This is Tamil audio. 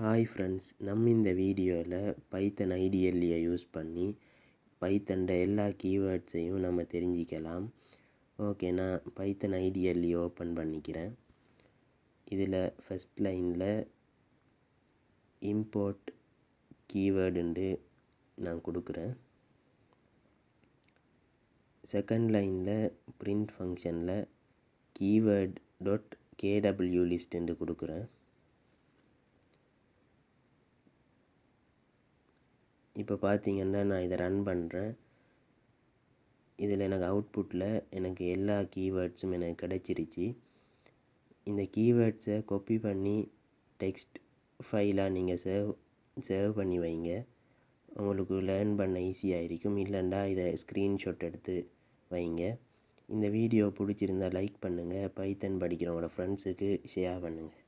ஹாய் ஃப்ரெண்ட்ஸ் நம்ம இந்த வீடியோவில் பைத்தன் ஐடிஎல்லியை யூஸ் பண்ணி பைத்தன்ட எல்லா கீவேர்ட்ஸையும் நம்ம தெரிஞ்சிக்கலாம். ஓகே நான் பைத்தன் ஐடிஎல்இ ஓப்பன் பண்ணிக்கிறேன். இதில் ஃபஸ்ட் லைனில் இம்போர்ட் கீவேர்டுண்டு நான் கொடுக்குறேன். செகண்ட் லைனில் பிரிண்ட் ஃபங்க்ஷனில் கீவேர்ட் டாட் கேடபிள்யூ லிஸ்ட்டுண்டு கொடுக்குறேன். இப்போ பார்த்தீங்கன்னா நான் இதை ரன் பண்ணுறேன் இதில் எனக்கு அவுட்புட்டில் எனக்கு எல்லா கீவேர்ட்ஸும் எனக்கு கிடச்சிருச்சு. இந்த கீவேர்ட்ஸை கொப்பி பண்ணி டெக்ஸ்ட் ஃபைலாக நீங்கள் சேவ் சேவ் பண்ணி வைங்க. உங்களுக்கு லேர்ன் பண்ண ஈஸியாக இருக்கும் இல்லைண்டா இதை ஸ்க்ரீன்ஷாட் எடுத்து வைங்க. இந்த வீடியோ பிடிச்சிருந்தா லைக் பண்ணுங்கள் பைத்தன் படிக்கிறவங்களோட ஃப்ரெண்ட்ஸுக்கு ஷேர் பண்ணுங்கள்